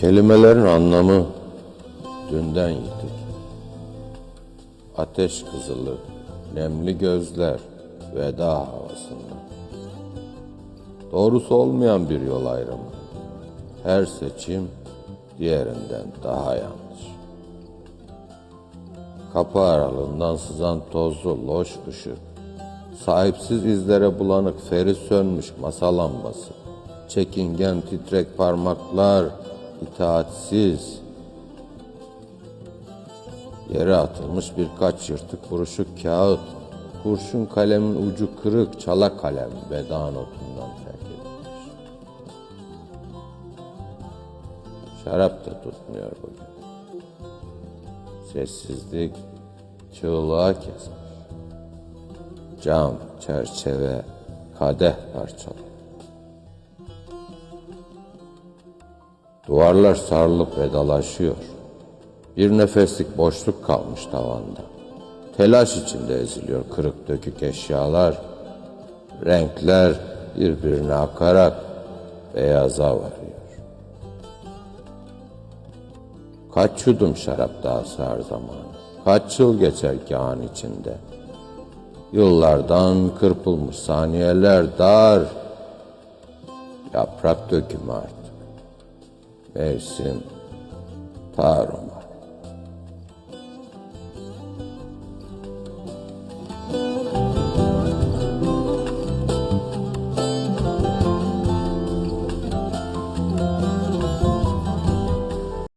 Kelimelerin anlamı dünden yitik. Ateş kızılı, nemli gözler, veda havasında. Doğrusu olmayan bir yol ayrımı. Her seçim diğerinden daha yanlış. Kapı aralığından sızan tozlu, loş ışık. Sahipsiz izlere bulanık feri sönmüş masa lambası. Çekingen titrek parmaklar, itaatsiz. Yere atılmış birkaç yırtık buruşuk kağıt. Kurşun kalemin ucu kırık, çala kalem veda notundan terk edilmiş. Şarap da tutmuyor bugün. Sessizlik çığlığa keser. Cam, çerçeve, kadeh parçalı. Duvarlar sarılıp vedalaşıyor. Bir nefeslik boşluk kalmış tavanda. Telaş içinde eziliyor kırık dökük eşyalar. Renkler birbirine akarak beyaza varıyor. Kaç yudum şarap daha sar zamanı. Kaç yıl geçer ki an içinde. Yıllardan kırpılmış saniyeler dar. Yaprak dökümü artık. Mevsim tarumar.